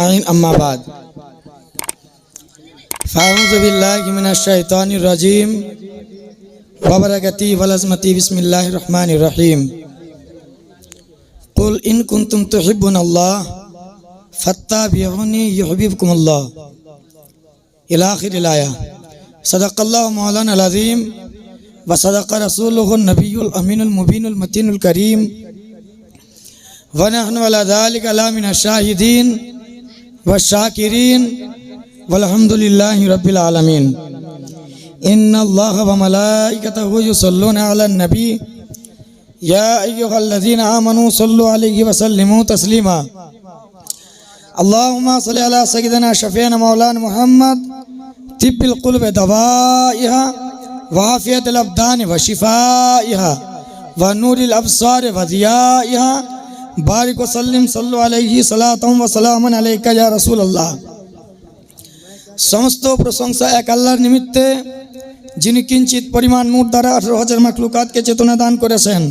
أما بعد. فأعوذ بالله من الشيطان الرجيم وبركاته ولزمتي بسم الله الرحمن الرحيم قل إن كنتم تحبون الله فاتبعوني يحببكم الله إلى آخر الآية صدق الله مولانا العظيم وصدق رسوله النبي الأمين المبين المتين الكريم ونحن على ذلك لا من الشاهدين والشاكرين والحمد لله رب العالمين. إن الله وملائكته يصلون على النبي. يا أيها الذين آمنوا صلوا عليه وسلموا تسليما. اللهم صل على سيدنا شفينا مولانا محمد. طب القلوب دوائها وعافية الأبدان وشفائها ونور الأبصار وضيائها বারিক ওসাল্লিম সাল্লু আলাইহি সালাতম ওসালামন আলাইকা ইয়া রসুল আল্লাহ সমস্ত প্রশংসা এক আল্লাহর নিমিত্তে, যিনি কিঞ্চিত পরিমাণ নূর দ্বারা আঠেরো হাজার মাকলুকাতকে চেতনা দান করেছেন।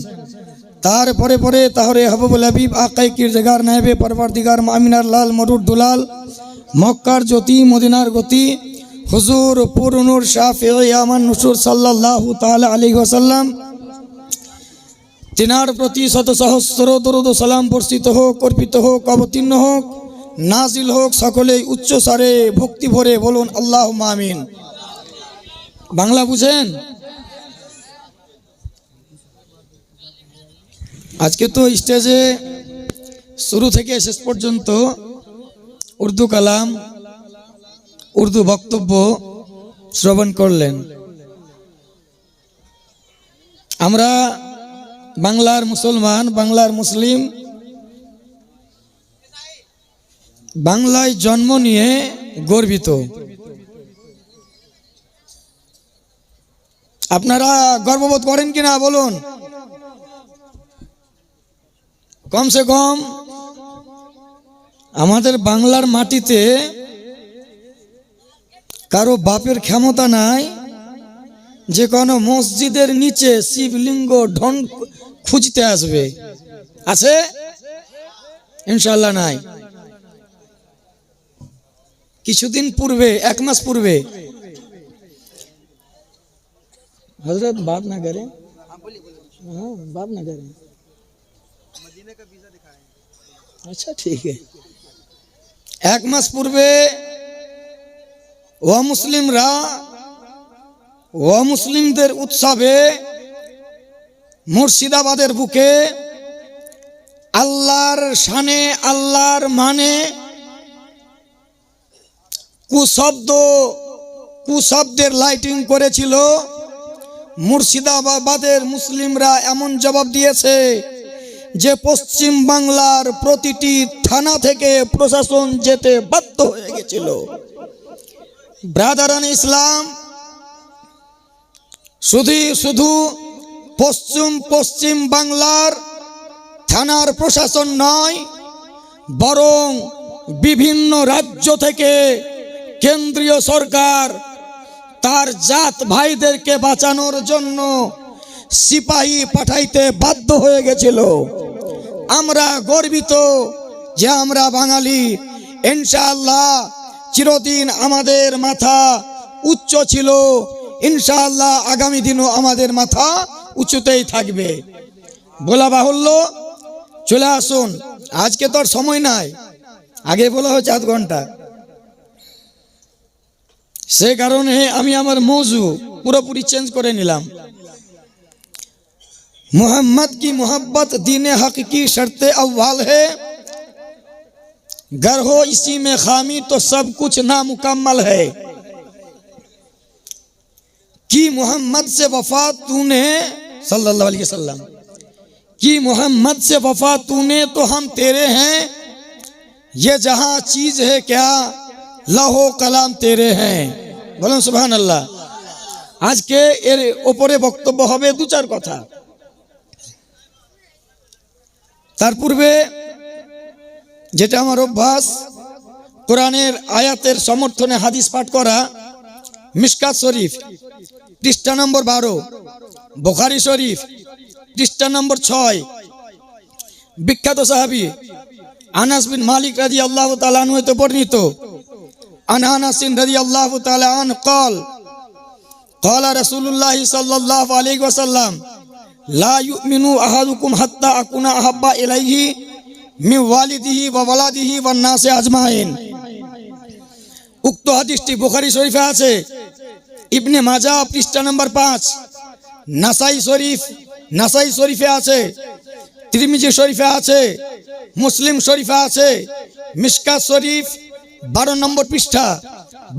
তার পরে পরে তাহরে হবুবুল হাবিব, আকাই কিরজগার নায়েবে পরবর্দিগার মামিনার লাল, মরুর দুলাল, মক্কার জ্যোতি, মদিনার গতি, হুজুর পুরনুর শাহ ফিয়ামান নুসুর সাল্লাহ তাল আলী ওসাল্লাম তিনার প্রতি শত সহস্র দরুদ সালাম বর্ষিত হোক, অর্পিত হোক, অবতীর্ণ হোক, নাজিল হোক, সকলেই উচ্চ সারে ভক্তি ভরে বলুন আল্লাহ মামিন বাংলা বুঝেন? আজকে তো স্টেজে শুরু থেকে শেষ পর্যন্ত উর্দু কালাম, উর্দু বক্তব্য শ্রবণ করলেন। আমরা বাংলার মুসলমান, বাংলার মুসলিম, বাংলায় জন্ম নিয়ে গর্বিত। আপনারা গর্ববোধ করেন কিনা বলুন? কমসে কম আমাদের বাংলার মাটিতে কারও বাপের ক্ষমতা নাই, যে কোনো মসজিদের নিচে শিবলিঙ্গ ঢন খুঁজতে আসবে আছে ইনশাল্লাহ নাই কিছুদিন পূর্বে এক মাস পূর্বে হজরত বাদ না করে বাদ না করে আচ্ছা ঠিক এক মাস পূর্বে ও মুসলিমরা ও মুসলিমদের উৎসবে মুর্শিদাবাদের বুকে আল্লাহর শানে, আল্লাহর মানে কুশব্দ, কুশব্দের লাইটিং করেছিল। মুর্শিদাবাদের মুসলিমরা এমন জবাব দিয়েছে যে পশ্চিম বাংলার প্রতিটি থানা থেকে প্রশাসন যেতে বাধ্য হয়ে গেছিল। ব্রাদারান ইসলাম, শুধু শুধু পশ্চিম পশ্চিম বাংলার থানার প্রশাসন নয়, বরং বিভিন্ন রাজ্য থেকে কেন্দ্রীয় সরকার তার জাত ভাইদেরকে বাঁচানোর জন্য সিপাহী পাঠাইতে বাধ্য হয়ে গেছিল। আমরা গর্বিত যে আমরা বাঙালি, ইনশাআল্লাহ চিরদিন আমাদের মাথা উচ্চ ছিল। ইনশাআল্লাহ আগামী দিনও আমাদের মাথা উঁচুতেই থাকবে। বলা বাহুল্য، চলে আসুন। আজকে তো সময় নাই। আগে বলা হয়েছে আধ ঘন্টা। সে কারণে আমি আমার মৌজু পুরোপুরি চেঞ্জ করে নিলাম। محمد کی محبت دین حق کی شرط اول ہے گر ہو اسی میں خامی تو سب کچھ نامکمل ہے کی محمد سے وفات تو نے सल्लल्लाहु अलैहि वसल्लम कि मोहम्मद से वफा तूने तो हम तेरे हैं ये जहां चीज है क्या লাহো কালাম তেরে হ্যাঁ বলেন সুবহান আল্লাহ আজকে এর ওপরে বক্তব্য হবে দু চার কথা তার পূর্বে যেটা আমার অভ্যাস কোরআনের আয়াতের সমর্থনে হাদিস পাঠ করা মিসকাত শরীফ পৃষ্ঠা নম্বর বারো বোখারি শরীফ পৃষ্ঠা নম্বর ছয় বিখ্যাত সাহাবি আনাস বিন মালিক রাজি আল্লাহ তালান হইতে বর্ণিত আন আনাসিন রাজি আল্লাহ তালান কল قال رسول الله صلى الله عليه وسلم لا يؤمن أحدكم حتى أكون أحب إليه من والده وولده والناس أجمعين উক্ত হাদিসটি বুখারী শরীফে আছে ইবনে মাজা পৃষ্ঠা নম্বর পাঁচ নাসাই শরীফ, নাসাই শরীফে আছে, তিরমিজি শরীফে আছে, মুসলিম শরীফে আছে মিসকাত শরীফ বারো নম্বর পৃষ্ঠা,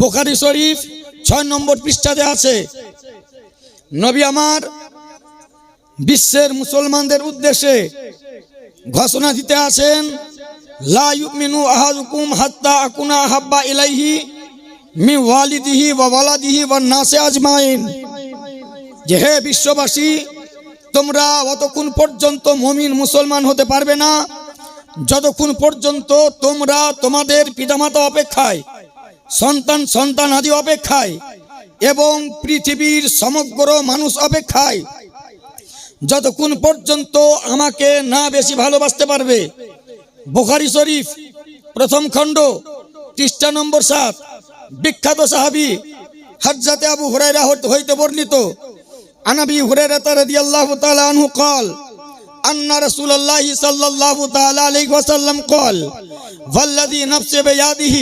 বোখারি শরীফ ছয় নম্বর পৃষ্ঠাতে আছে। নবী আমার বিশ্বের মুসলমানদের উদ্দেশ্যে ঘোষণা দিতে আছেন, লা ইউমিনু হাত্তা আকুনা হাব্বা ইলাইহি মি ওয়ালিদিহি ওয়া ওয়ালাদিহি ওয়ান নাসে আজমাইন। যে হে বিশ্ববাসী, তোমরা অতক্ষণ পর্যন্ত মমিন মুসলমান হতে পারবে না। যতক্ষণ পর্যন্ত তোমরা তোমাদের পিতামাতা অপেক্ষায়, সন্তান সন্তান আদি অপেক্ষায় এবং পৃথিবীর সমগ্র মানুষ অপেক্ষায়, যতক্ষণ পর্যন্ত আমাকে না বেশি ভালোবাসতে পারবে, বোখারি শরীফ, প্রথম খণ্ড পৃষ্ঠা নম্বর সাত, বিখ্যাত সাহাবি হজ্জাতে আবু হুরাইরা হইতে বর্ণিত আনাবি হুরাইরা রাদিয়াল্লাহু তাআলা আনহু قال أن رسول الله صلى الله تعالى عليه وسلم قال والذي نفس بيده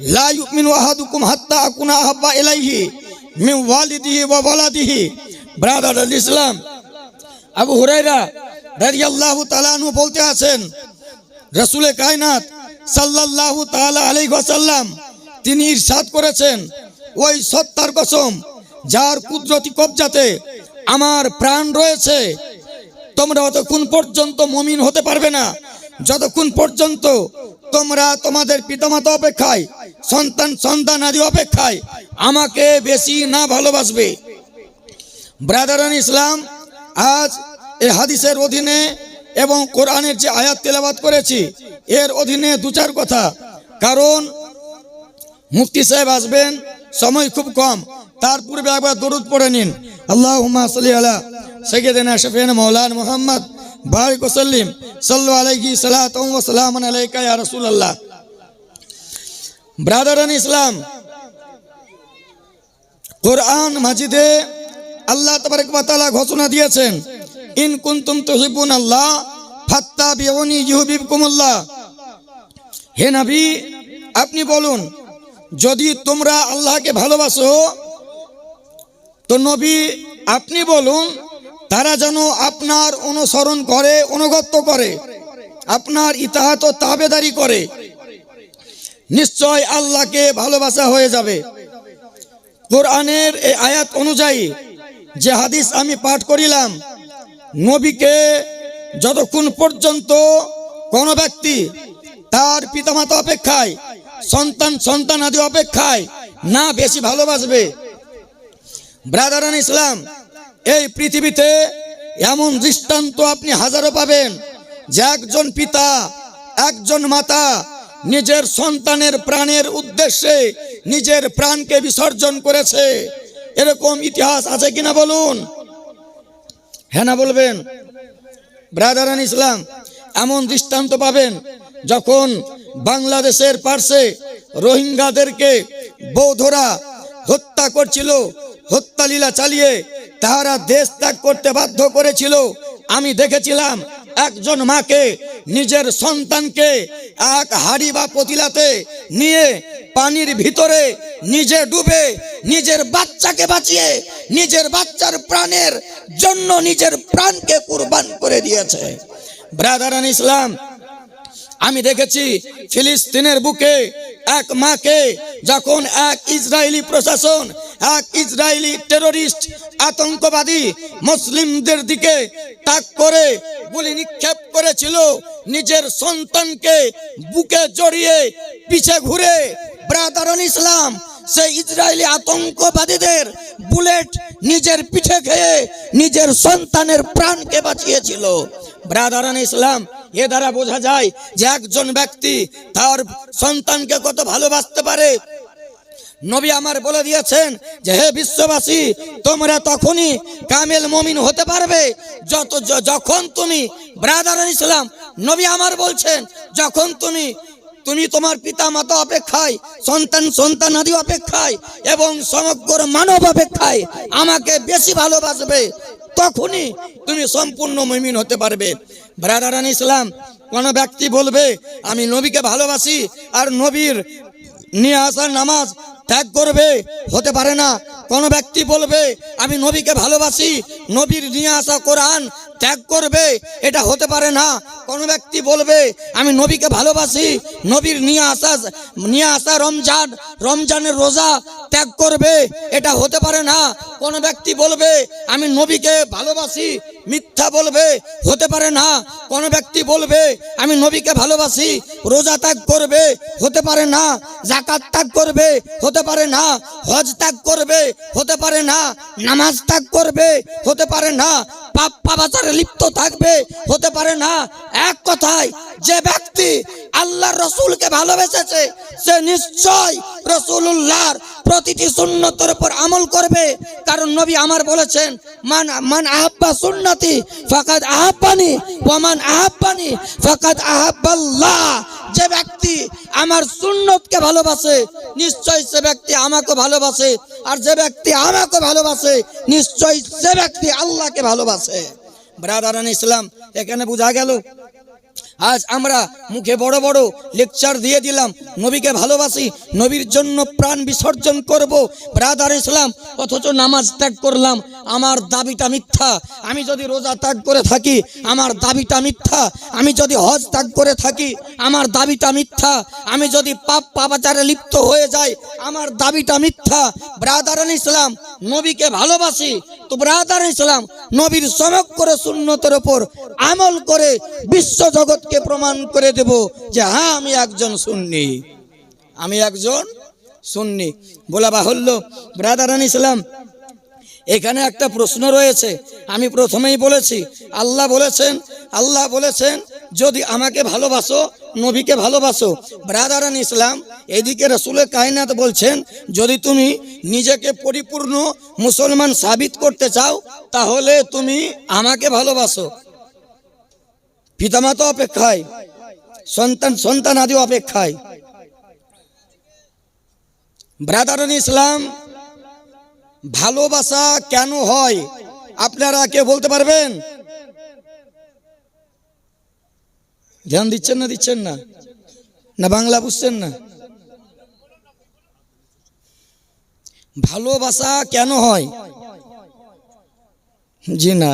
لا يؤمن أحدكم حتى أكون أحب إليه من والده وولده ব্রাদার আল ইসলাম আবু হুরাইরা রাদিয়াল্লাহু তাআলা আনহু বলতে আছেন রসুলে কায়নাত সাল্লাল্লাহু তাআলা আলাইহি ওয়াসাল্লাম তিনি ইরশাদ করেছেন ওই সত্তার কসম যার কুদরতি কবজাতে আমার প্রাণ রয়েছে, তোমরা অতক্ষণ পর্যন্ত মমিন হতে পারবে না। যতক্ষণ পর্যন্ত তোমরা তোমাদের পিতামাতা অপেক্ষায়, সন্তান সন্তান আদি অপেক্ষায় আমাকে বেশি না ভালোবাসবে। ব্রাদারান ইসলাম, আজ এ হাদিসের অধীনে এবং কোরআনের যে আয়াত তেলাবাত করেছি, এর অধীনে দু চার কথা। কারণ মুফতি সাহেব আসবেন, সময় খুব কম। তার পূর্বে একবার দরুদ পড়ে নিন। আল্লাহ সাল্লি আলা সৈয়দিনা মৌলান মোহাম্মদ। বারিক ওসাল্লিম সাল্লু ওয়া সালামান আলাইকা ইয়া রাসূলুল্লাহ। ব্রাদারান ইসলাম, কোরআন মাজিদে আল্লাহ তাআলা ঘোষণা দিয়েছেন, ইন কুনতুম তুহিব্বুন আল্লাহ ফাত্তাবিউনি ইউহিব্বুকুমুল্লাহ। হে নবী, আপনি বলুন, যদি তোমরা আল্লাহকে ভালোবাসো তো নবী, আপনি বলুন, তারা যেন আপনার অনুসরণ করে, অনুগত্য করে, আপনার ইতাহাত ও তাবেদারি করে, নিশ্চয় আল্লাহকে ভালোবাসা হয়ে যাবে। কোরআনের এই আয়াত অনুযায়ী যে হাদিস আমি পাঠ করিলাম, নবীকে যতক্ষণ পর্যন্ত কোনো ব্যক্তি তার পিতামাতা অপেক্ষায়, সন্তান সন্তান আদি অপেক্ষায় না বেশি ভালোবাসবে ব্রাদারান ইসলাম এই পৃথিবীতে এমন দৃষ্টান্ত আপনি হাজারো পাবেন যে একজন পিতা, একজন মাতা নিজের সন্তানের প্রাণের উদ্দেশ্যে নিজের প্রাণকে বিসর্জন করেছে। এরকম ইতিহাস আছে কিনা বলুন? হ্যাঁ না বলবেন? ব্রাদারান ইসলাম এমন দৃষ্টান্ত পাবেন যখন বাংলাদেশের পার্শ্বে রোহিঙ্গাদেরকে বৌদ্ধরা হত্যা করছিল হত্যালীলা চালিয়ে তাহারা দেশ ত্যাগ করতে বাধ্য করেছিল। আমি দেখেছিলাম একজন মাকে, নিজের সন্তানকে এক হাড়ি বা পতিলাতে নিয়ে পানির ভিতরে নিজে ডুবে নিজের বাচ্চাকে বাঁচিয়ে নিজের বাচ্চার প্রাণের জন্য নিজের প্রাণকে কুরবান করে দিয়েছে। ব্রাদারান ইসলাম, আমি দেখেছি ফিলিস্তিনের বুকে এক মাকে, যখন এক ইসরায়েলি প্রশাসন, এক ইসরায়েলি টেররিস্ট আতঙ্কবাদী মুসলিমদের দিকে তাক করে, গুলি নিক্ষেপ করেছিল, নিজের সন্তানকে বুকে জড়িয়ে পিছে ঘুরে ব্রাদারন ইসলাম, সেই ইসরায়েলি আতঙ্কবাদীদের বুলেট নিজের পিঠে খেয়ে নিজের সন্তানের প্রাণকে বাঁচিয়েছিল। ব্রাদারান ইসলাম, এ দ্বারা বোঝা যায় যে একজন ব্যক্তি তার সন্তানকে কত ভালোবাসতে পারে? নবী আমার বলে দিয়েছেন যে, হে বিশ্ববাসী, তোমরা তখনই কামেল মমিন হতে পারবে। যত যখন তুমি ব্রাদার ইসলাম নবী আমার বলছেন, যখন তুমি তুমি তোমার পিতা মাতা অপেক্ষায়, সন্তান সন্তানাদি অপেক্ষায় এবং সমগ্র মানব অপেক্ষায় আমাকে বেশি ভালোবাসবে, তখনই তুমি সম্পূর্ণ মমিন হতে পারবে। ব্রাদারান ইসলাম কোন ব্যক্তি বলবে আমি নবীকে ভালোবাসি আর নবীর নিয়ে আসার নামাজ ত্যাগ করবে, হতে পারে না। কোন ব্যক্তি বলবে, আমি নবীকে ভালোবাসি, নবীর নিয়ে আসা কোরআন ত্যাগ করবে, এটা হতে পারে না। কোন ব্যক্তি বলবে, আমি নবীকে ভালোবাসি, নবীর নিয়ে আসা নিয়ে আসা রমজান, রমজানের রোজা ত্যাগ করবে, এটা হতে পারে না। কোন ব্যক্তি বলবে, আমি নবীকে ভালোবাসি, মিথ্যা বলবে, হতে পারে না। কোন ব্যক্তি বলবে, আমি নবীকে ভালোবাসি, রোজা ত্যাগ করবে, হতে পারে না। জাকাত ত্যাগ করবে, হতে পারে না, হজ ত্যাগ করবে, হতে পারে না, নামাজ ত্যাগ করবে, হতে পারে না, পাপ পাপাচারে লিপ্ত থাকবে, হতে পারে না। এক কথায়, যে ব্যক্তি আল্লাহ রসুলকে ভালোবেসেছে, সে নিশ্চয় রসুল্লাহর প্রতিটি সুন্নতের উপর আমল করবে। কারণ নবী আমার বলেছেন, মান মান আহাব্বা সুন্নতি, ফাকাদ আহাব্বানি ওয়ামান আহাব্বানি, ফাকাদ আহাব্বাল্লাহ। যে ব্যক্তি আমার সুন্নতকে ভালোবাসে, নিশ্চয় সে ব্যক্তি আমাকে ভালোবাসে। আর যে ব্যক্তি আমাকে ভালোবাসে, নিশ্চয় সে ব্যক্তি আল্লাহকে ভালোবাসে। ব্রাদারান ইসলাম, এখানে বোঝা গেল, আজ আমরা মুখে বড় বড় লেকচার দিয়ে দিলাম, নবীকে ভালোবাসি, নবীর জন্য প্রাণ বিসর্জন করব। ব্রাদার ইসলাম, অথচ নামাজ ত্যাগ করলাম আমার দাবিটা মিথ্যা। আমি যদি রোজা ত্যাগ করে থাকি, আমার দাবিটা মিথ্যা। আমি যদি হজ ত্যাগ করে থাকি, আমার দাবিটা মিথ্যা। আমি যদি পাপ পাপাচারে লিপ্ত হয়ে যাই, আমার দাবিটা মিথ্যা। ব্রাদার ইসলাম, নবীকে ভালোবাসি। তো ব্রাদার ইসলাম, নবীর সমগ্র সুন্নতের ওপর আমল করে বিশ্ব জগৎকে প্রমাণ করে দেব যে হ্যাঁ আমি একজন সুন্নি। আমি একজন সুন্নি। বলা বাহুল্য ব্রাদারান ইসলাম এখানে একটা প্রশ্ন রয়েছে। আমি প্রথমেই বলেছি, আল্লাহ বলেছেন আল্লাহ বলেছেন, যদি আমাকে ভালোবাসো, নবীকে ভালোবাসো ব্রাদারান ইসলাম এদিকে রসুলের কায়নাত বলছেন, যদি তুমি নিজেকে পরিপূর্ণ মুসলমান সাবিত করতে চাও, তাহলে তুমি আমাকে ভালোবাসো। পিতামাতা অপেক্ষায়, সন্তান সন্তান আদি অপেক্ষায় ব্রাদারান ইসলাম ভালোবাসা কেন হয়? আপনারা কে বলতে পারবেন? ধ্যান দিচ্ছেন না দিচ্ছেন না? না, বাংলা বুঝছেন না? ভালোবাসা কেন হয়? জি না।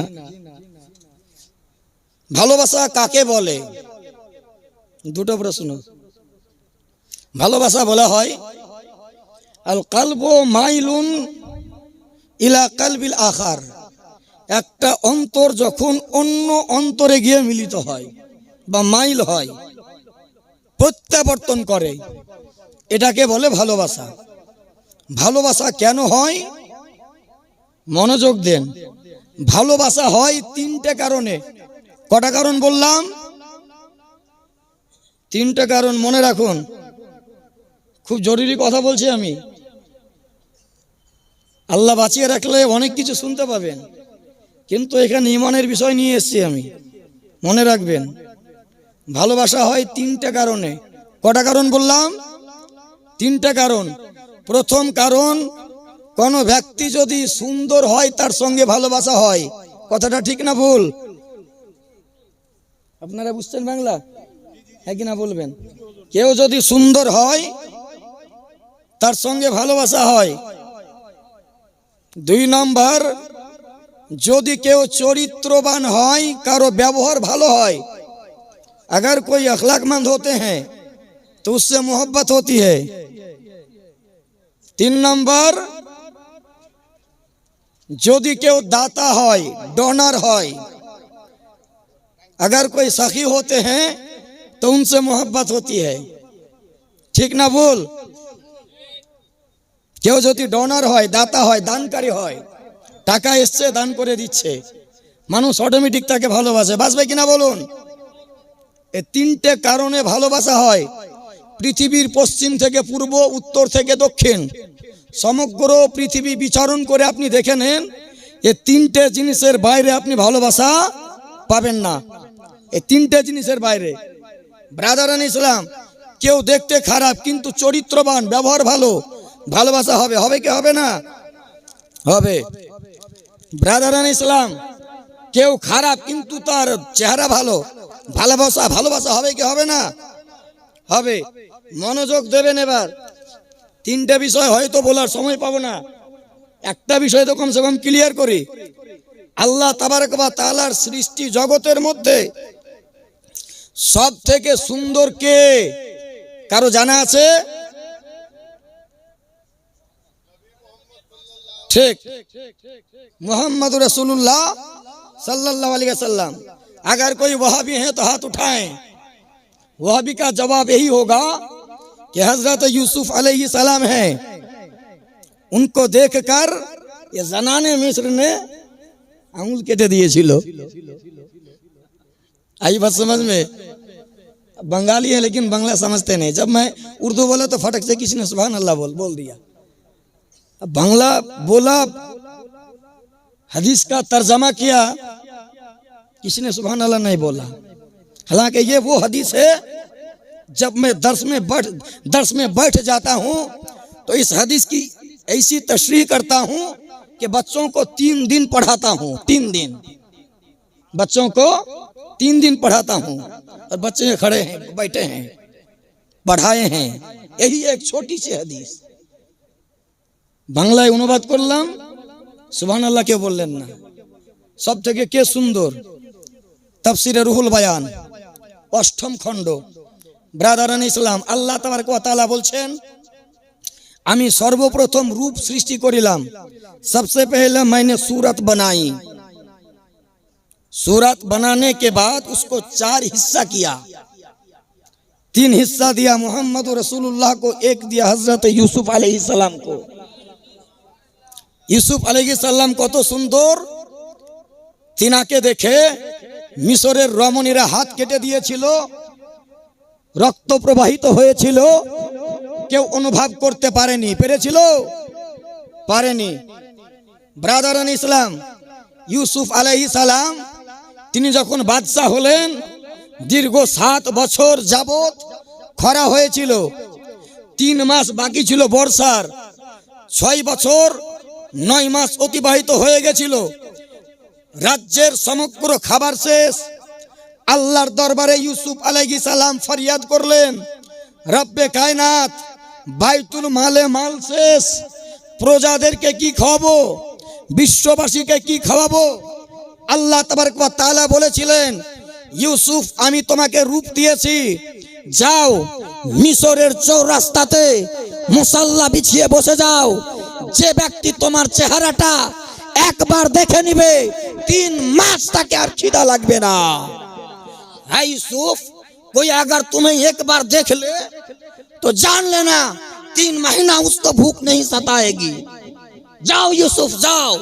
ভালোবাসা কাকে বলে? দুটো প্রশ্ন। ভালোবাসা বলা হয় আল কালবো মাইলুন ইলা কালবিল আখার। একটা অন্তর যখন অন্য অন্তরে গিয়ে মিলিত হয় বা মাইল হয়, প্রত্যাবর্তন করে, এটাকে বলে ভালোবাসা। ভালোবাসা কেন হয়? মনোযোগ দেন। ভালোবাসা হয় তিনটে কারণে। কটা কারণ বললাম? তিনটে কারণ মনে রাখুন। খুব জরুরি কথা বলছি আমি। আল্লাহ বাঁচিয়ে রাখলে অনেক কিছু শুনতে পাবেন। কিন্তু এখানে ইমানের বিষয় নিয়ে এসেছি আমি। মনে রাখবেন, ভালোবাসা হয় তিনটে কারণে। কটা কারণ বললাম? তিনটে কারণ। প্রথম কারণ, কোনো ব্যক্তি যদি সুন্দর হয়, তার সঙ্গে ভালোবাসা হয়। কথাটা ঠিক না ভুল? আপনারা বুঝছেন বাংলা? হ্যাঁ কিনা বলবেন? কেউ যদি সুন্দর হয়, তার সঙ্গে ভালোবাসা হয় দুই নম্বর যদি কেউ চরিত্রবান হয় কারো ব্যবহার ভালো হয় अगर कोई अखलाकमंद होते हैं तो उससे मोहब्बत होती है তিন নম্বর যদি কেউ দাতা হয় डोनर হয় अगर कोई सखी होते हैं तो उनसे मोहब्बत होती है ঠিক না ভুল কেউ যদি ডোনার হয়, দাতা হয়, দানকারী হয়, টাকা এসছে, দান করে দিচ্ছে, মানুষ অটোমেটিক তাকে ভালোবাসে। বাসবে কিনা বলুন? এ তিনটে কারণে ভালোবাসা হয়। পৃথিবীর পশ্চিম থেকে পূর্ব, উত্তর থেকে দক্ষিণ। সমগ্র পৃথিবী বিচরণ করে আপনি দেখে নেন, এ তিনটে জিনিসের বাইরে আপনি ভালোবাসা পাবেন না। এই তিনটে জিনিসের বাইরে। ব্রাদারান ইসলাম কেউ দেখতে খারাপ, কিন্তু চরিত্রবান, ব্যবহার ভালো। ভালোবাসা হবে হবে কি হবে না? হবে। ব্রাদারান ইসলাম, কেউ খারাপ কিন্তু তার চেহারা ভালো, ভালোবাসা ভালোবাসা হবে কি হবে না? হবে। মনোযোগ দেবেন এবার। তিনটা বিষয় হয়তো বলার সময় পাবো না। একটা বিষয় তো কমসে কম ক্লিয়ার করি। আল্লাহ তাবারক বা তালার সৃষ্টি জগতের মধ্যে সব থেকে সুন্দর কে? কারও জানা আছে? ٹھیک محمد رسول اللہ صلی اللہ علیہ وسلم اگر کوئی وہاں بھی ہیں تو ہاتھ اٹھائیں وہاں بھی کا جواب یہی ہوگا کہ حضرت یوسف علیہ السلام ہیں ان کو دیکھ کر یہ زنانے مصر نے آنگل کٹے دیئے چھلو آئی بات سمجھ میں بنگالی ہیں لیکن بنگلہ سمجھتے نہیں جب میں اردو بولا تو فٹک سے کسی نے سبحان اللہ بول دیا بنگلہ بولا، حدیث کا ترجمہ کیا، کسی نے سبحان اللہ نہیں بولا۔ حالانکہ یہ وہ حدیث ہے، جب میں درس میں بیٹھ، درس میں بیٹھ جاتا ہوں، تو اس حدیث کی ایسی تشریح کرتا ہوں کہ بچوں کو تین دن پڑھاتا ہوں، تین دن۔ بچوں کو تین دن پڑھاتا ہوں، اور بچے کھڑے ہیں، بیٹھے ہیں، پڑھائے ہیں۔ یہی ایک چھوٹی سی حدیث۔ বাংলায় অনুবাদ করলাম সুবহান আল্লাহ কেউ বললেন না সব থেকে কে সুন্দর তাফসিরে রুহুল বায়ান অষ্টম খণ্ড ব্রাদারান ইসলাম আল্লাহ তাবারক ওয়া তাআলা বলছেন আমি সর্বপ্রথম রূপ সৃষ্টি করিলাম सबसे पहले मैंने सूरत बनाई सूरत बनाने के बाद उसको चार हिस्सा किया तीन हिस्सा दिया मोहम्मद रसूलुल्लाह को एक दिया हजरत यूसुफ अलैहिस्सलाम को ইউসুফ আলাইহিস সাল্লাম কত সুন্দর। তিনাকে দেখে মিশরের রমণীরা হাত কেটে দিয়েছিল, রক্ত প্রবাহিত হয়েছিল। কেউ অনুভব করতে পারেনি, পেরেছিল? পারেনি। ব্রাদারান ইসলাম, ইউসুফ আলাইহিস সালাম, তিনি যখন বাদশাহ হলেন, দীর্ঘ সাত বছর যাবত খরা হয়েছিল। তিন মাস বাকি ছিল বর্ষার। ছয় বছর নয় মাস অতিবাহিত হয়ে গেছিল। রাজ্যের সমগ্র খাবার শেষ। আল্লাহর দরবারে ইউসুফ আলাইহি সালাম ফরিয়াদ করলেন, রব্বে কায়নাত, বাইতুল মালে মাল শেষ। প্রজাদেরকে কি খাওয়াবো? বিশ্ববাসীকে কি খাওয়াবো? আল্লাহ তাআলা বলেছিলেন, ইউসুফ, আমি তোমাকে রূপ দিয়েছি। যাও মিশরের চৌরাস্তাতে মুসাল্লা বিছিয়ে বসে যাও। যে ব্যক্তি তোমার চেহারাটা একবার দেখে নিবে তিন মাস তাকে আর খিদা লাগবে না हाय यूसुफ कोई अगर तुम्हें एक बार देख ले तो जान लेना तीन महीना उसको भूख नहीं सताएगी যাও ইউসুফ যাও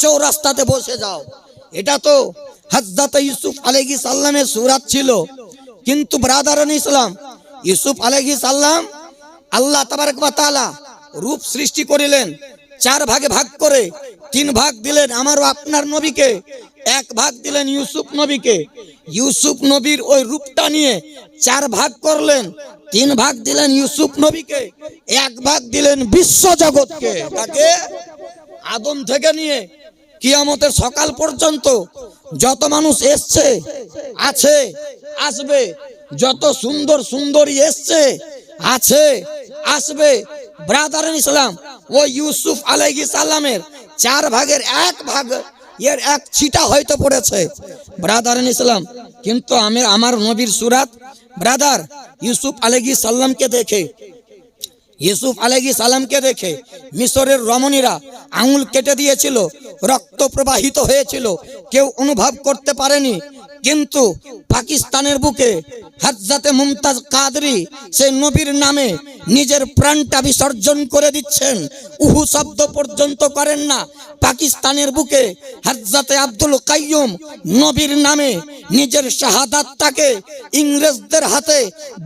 চৌরাস্তাতে বসে যাও এটা তো হজরত ইউসুফ আলাইহিস সাল্লামের সুরাত ছিল কিন্তু ব্রাদারান ইসলাম ইউসুফ আলাইহিস সাল্লাম আল্লাহ তাবারক ওয়া তাআলা রূপ সৃষ্টি করিলেন চার ভাগে ভাগ করে তিন ভাগ দিলেন আমার ও আপনার নবীকে, এক ভাগ দিলেন ইউসুফ নবীকে। ইউসুফ নবীর ওই রূপটা নিয়ে চার ভাগ করলেন, তিন ভাগ দিলেন ইউসুফ নবীকে, এক ভাগ দিলেন বিশ্ব জগৎকে। তাকে আদম থেকে নিয়ে কিয়ামতের সকাল পর্যন্ত যত মানুষ এসছে, আছে, আসবে, যত সুন্দর সুন্দরী এসছে, আছে, আসবে। ব্রাদার ইসলাম ও ইউসুফ আলাইহি সাল্লামের চার ভাগের এক ভাগ এর এক ছিটা হয়তো পড়েছে। ব্রাদার ইসলাম কিন্তু আমি, আমার নবীর সুরাত ব্রাদার ইউসুফ আলাইহি সাল্লামকে দেখে, ইউসুফ আলাইহি সালামকে দেখে মিশরের রমণীরা আঙুল কেটে দিয়েছিল, রক্ত প্রবাহিত হয়েছিল, কেউ অনুভব করতে পারেনি কিন্তু পাকিস্তানের বুকে হজরতে মুমতাজ কাদরি সেই নবীর নামে নিজের প্রাণটা বিসর্জন করে দিচ্ছেন। উহু শব্দ পর্যন্ত করেন না। পাকিস্তানের বুকে হজরতে আব্দুল কাইয়ুম নবীর নামে নিজের শাহাদাতটাকে ইংরেজদের হাতে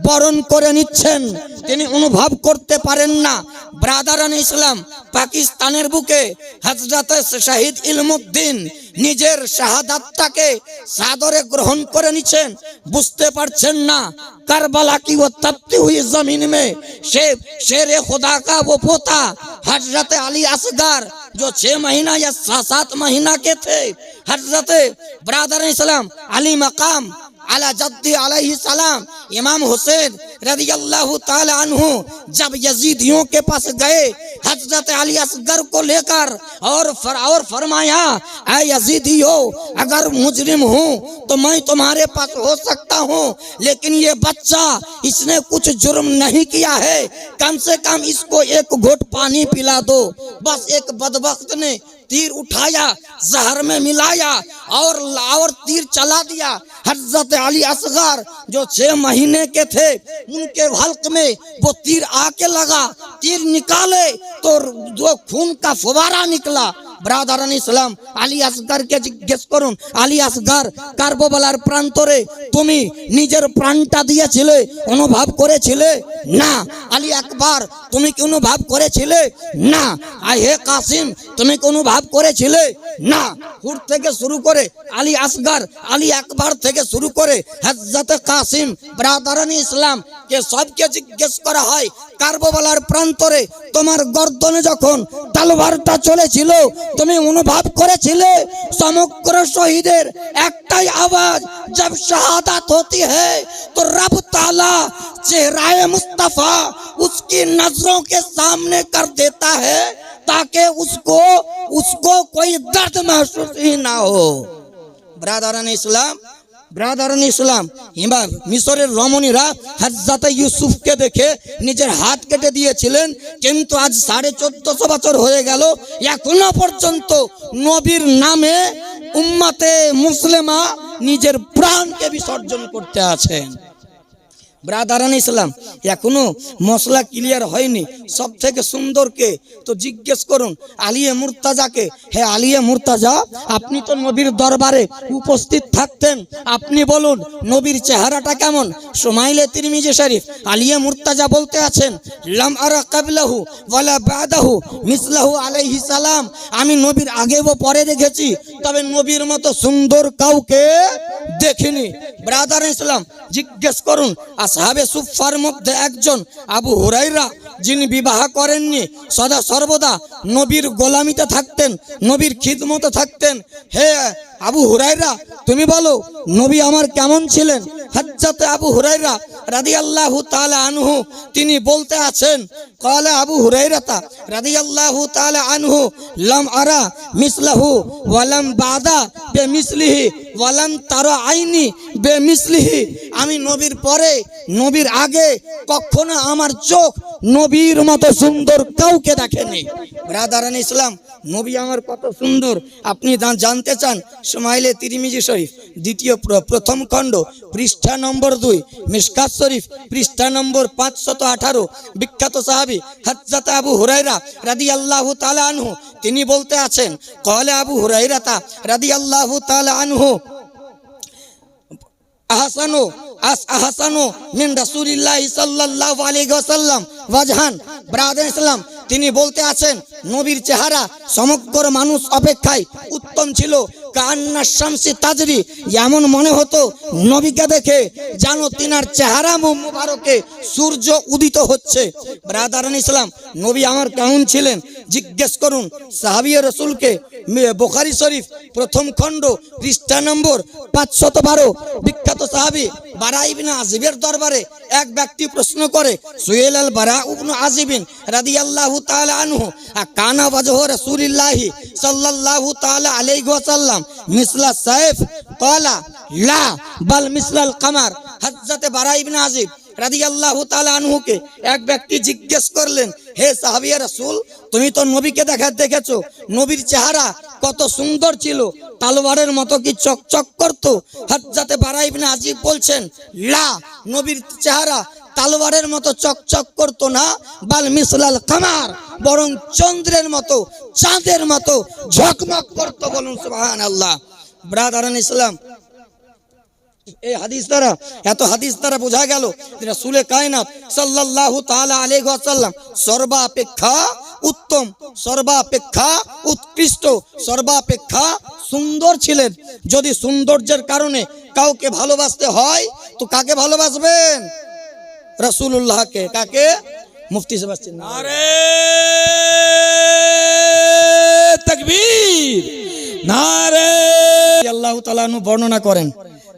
বরণ করে নিচ্ছেন। তিনি অনুভব করতে পারেন না। ব্রাদারান ইসলাম, পাকিস্তানের বুকে হজরত শাহিদ ইলমুদ্দিন নিজের শাহাদাতটাকে সাদরে গ্রহণ করে নিচ্ছেন বুঝতে পারছেন না करबला की वो तपती हुई जमीन में शेर शेर खुदा का वो पोता हजरत अली असगर जो छह महीना या सात सात महीना के थे हजरत बरादर इस्लाम अली मकाम علی جد علیہ السلام، امام حسین رضی اللہ تعالی عنہ جب یزیدیوں کے پاس گئے، حضرت علی اصغر کو لے کر اور فرمایا، اے یزیدیو، اگر مجرم ہوں تو میں تمہارے پاس ہو سکتا ہوں، لیکن یہ بچہ اس نے کچھ جرم نہیں کیا ہے، کم سے کم اس کو ایک گھٹ پانی پلا دو۔ بس ایک بدبخت نے تیر اٹھایا، زہر میں ملایا اور لاور تیر چلا دیا۔ حضرت علی اصغر جو چھ مہینے کے تھے، ان کے حلق میں وہ تیر آ کے لگا، تیر نکالے تو جو خون کا فوارہ نکلا۔ ব্রাদারান ইসলাম আলী আসগারকে জিজ্ঞেস করুন, আলী আসগার কার্বোবালার প্রান্তরে তুমি নিজের প্রাণটা দিয়েছিলে, অনুভব করেছিলে? না। আলী আকবর, তুমি কি অনুভব করেছিলে? না। আই হে কাসিম, তুমি কি অনুভব করেছিলে? না। হুর থেকে শুরু করে আলী আসগার আলী আকবর থেকে শুরু করে হজরত কাসিম, ব্রাদারান ইসলাম কে সবকে জিজ্ঞেস করা হয় কার্বোবালার প্রান্তরে তোমার গর্দনে যখন তালবারটা চলেছিল তুমি অনুভব করেছিলে সমগ্র শহীদের একটাই আওয়াজ जब शहादत होती है तो रब ताला चेहराए मुस्तफा उसकी नजरों के सामने कर देता है ताकि उसको उसको कोई दर्द महसूस ही ना हो ब्रादरान इस्लाम ব্রাদারান ইসলাম কিংবা মিশরের রমণীরা হজরত ইউসুফকে দেখে নিজের হাত কেটে দিয়েছিলেন, কিন্তু আজ সাড়ে চোদ্দশো বছর হয়ে গেল, এখনও পর্যন্ত নবীর নামে উম্মাতে মুসলিমা নিজের প্রাণকে বিসর্জন করতে আছেন। ব্রাদারান ইসলাম, এখনও মশলা ক্লিয়ার হয়নি। সব থেকে সুন্দরকে তো জিজ্ঞেস করুন, আলিয়ে মুর্তাজাকে, হে আলিয়ে মুর্তাজা, আপনি তো নবীর দরবারে উপস্থিত থাকতেন। আপনি বলুন, নবীর চেহারাটা কেমন? সোমাইলে তিরমিজি শরীফ, আলিয়ে মুর্তাজা বলতে আছেন, লাম আরা কাবলাহু ওয়ালা বাদাহু মিসলাহু আলাইহি সালাম। আমি নবীর আগে ও পরে দেখেছি, তবে নবীর মতো সুন্দর কাউকে দেখিনি। ব্রাদার ইসলাম জিজ্ঞেস করুন, আসহাবে সুফার মধ্যে একজন আবু হুরাইরা যিনি বিবাহ করেননি, সদা সর্বদা নবীর গোলামিতে থাকতেন, নবীর খিদমতে থাকতেন। হে আবু হুরাইরা তুমি বলো, নবী আমার কেমন ছিলেন? হজ্জাতে আবু হুরাইরা রাদি আল্লাহ তালা আনহু, তিনি বলতে আছেন কলে আবু হুরাইরাতা রাদি আল্লাহ তালা আনহু, লাম আরা মিসলাহু ওয়ালাম বাদা বে মিসলিহি ওয়ালাম তার আইনি বে মিসলিহি আমি নবীর পরে, নবীর আগে কখনো আমার চোখ নবীর মতো সুন্দর কাউকে দেখেনি। ব্রাদারান ইসলাম, নবী আমার কত সুন্দর। আপনি জানতে চান সুমাইলে তিরিমিজি শরীফ, দ্বিতীয় প্র- প্রথম খণ্ড, পৃষ্ঠা নম্বর দুই, মিসকাত শরীফ, পৃষ্ঠা নম্বর পাঁচশত আঠারো, বিখ্যাত সাহাবি হজরত আবু হুরাইরা রাদি আল্লাহ তালা আনহু, তিনি বলতে আছেন কলে আবু হুরাইরাতা রাদি আল্লাহ তালা আনহু, আহসানু, আস আহসানু মিন রাসূলিল্লাহ সাল্লাল্লাহু আলাইহি ওয়াসাল্লাম, ওয়াজহান, ব্রাদার ইসলাম তিনি বলতে আছেন, নবীর চেহারা সমগ্র মানুষ অপেক্ষায় উত্তম ছিল। কান্না শামসি তাজরি, এমন মনে হতো, নবীকে দেখে জানো তিনার চেহারা মুবারকে সূর্য উদিত হচ্ছে। ব্রাদারান ইসলাম নবী আমার কেমন ছিলেন? জিজ্ঞেস করুন, সাহাবিয়া রসুলকে বোখারি শরীফ, প্রথম খণ্ড, পৃষ্ঠা নম্বর পাঁচশত বারো, বিখ্যাত সাহাবি বারা ইবিন আজিবের দরবারে এক ব্যক্তি প্রশ্ন করে, সুয়েল আল বারা উবনু আজিবিন রাদিয়াল্লাহু তাআলা আনহু কানা ওয়াজহু রাসূলিল্লাহি সাল্লাল্লাহু তাআলা আলাইহি ওয়াসাল্লাম, মিসলা সাইফ, ক্বালা, লা, বাল মিসলাল কামার, হযরতে বারা ইবনে আজিব রাদিয়াল্লাহু তাআলা আনহুকে এক ব্যক্তি জিজ্ঞেস করলেন, হে সাহাবিয়া রাসূল, তুমি তো নবীকে দেখা, দেখেছ, নবীর চেহারা কত সুন্দর ছিল তালবারের মতো কি চকচক করতো? হযরতে বারা ইবনে আজিব বলছেন, লা, নবীর চেহারা তালবারের মতো চকচক করতো না, বাল মিসলাল কামার বরং চন্দ্রের মতো, চাঁদের মতো ঝকমক করতো বলুন সুবহানাল্লাহ। ব্রাদারান ইসলাম এই হাদিস দ্বারা এত হাদিস দ্বারা বোঝা গেল কায়নাত সাল্লাল্লাহু তাআলা আলাইহি ওয়াসাল্লাম সর্বাপেক্ষা উত্তম সর্বাপেক্ষা উৎকৃষ্ট সর্বাপেক্ষা সুন্দর ছিলেন। যদি সৌন্দর্যের কারণে কাউকে ভালোবাসতে হয় তো কাকে ভালোবাসবেন? রাসূলুল্লাহকে। কাকে? মুফতি সাহেব আসছেন না নারে তকবীর। নারে। আল্লাহ তাআলা বর্ণনা করেন।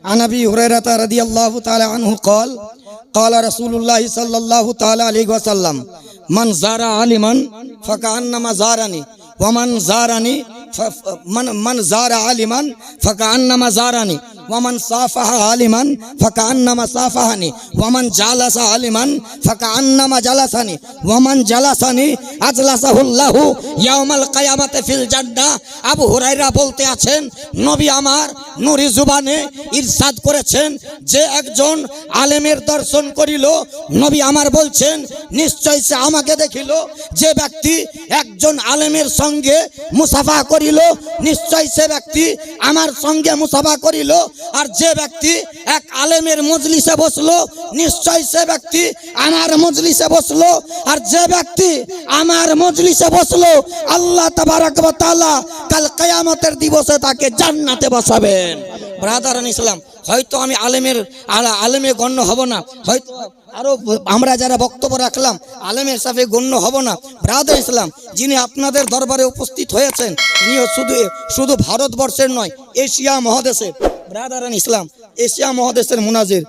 عن ابي هريره رضي الله تعالى عنه قال قال رسول الله صلى الله تعالى عليه وسلم من زار عالما فكانما زارني ومن زارني মানে মান জারা আলিমান ফাঁকা আন্নামা জারানি। ওয়ামান সাফাহা আলিমান ফাঁকা আন্নামা সাফাহানি। ওয়ামান জালাসা আলিমান ফাঁকা আন্নামা জালাসানি। ওয়ামান জালাসানি আজলাসাহুল্লাহু ইয়ামাল কায়ামাতে ফিল জাড্ডা আবু হুরাইরা বলতে আছেন, নবী আমার নুরি জুবানে ইরশাদ করেছেন, যে একজন আলেমের দর্শন করিল, নবী আমার বলছেন, নিশ্চয় সে আমাকে দেখিল, যে ব্যক্তি একজন আলেমের সঙ্গে মুসাফা করে করিল, নিশ্চয় সে ব্যক্তি আমার সঙ্গে মুসাফা করিল, আর যে ব্যক্তি এক আলেমের মজলিসে বসল, নিশ্চয় সে ব্যক্তি আমার মজলিসে বসল, আর যে ব্যক্তি আমার মজলিসে বসল, আল্লাহ তাআলা কাল কিয়ামতের দিবসে তাকে জান্নাতে বসাবেন। ব্রাদার ইসলাম হয়তো আমি আলেমের, আলা- আলেমে গণ্য হব না, হয়তো আরও আমরা যারা বক্তব্য রাখলাম, আলেমের সাথে গণ্য হব না। ব্রাদ ইসলাম, যিনি আপনাদের দরবারে উপস্থিত হয়েছেন তিনিও শুধু শুধু ভারতবর্ষের নয়, এশিয়া মহাদেশের। ব্রাদারান ইসলাম, এশিয়া মহাদেশের মুনাজির।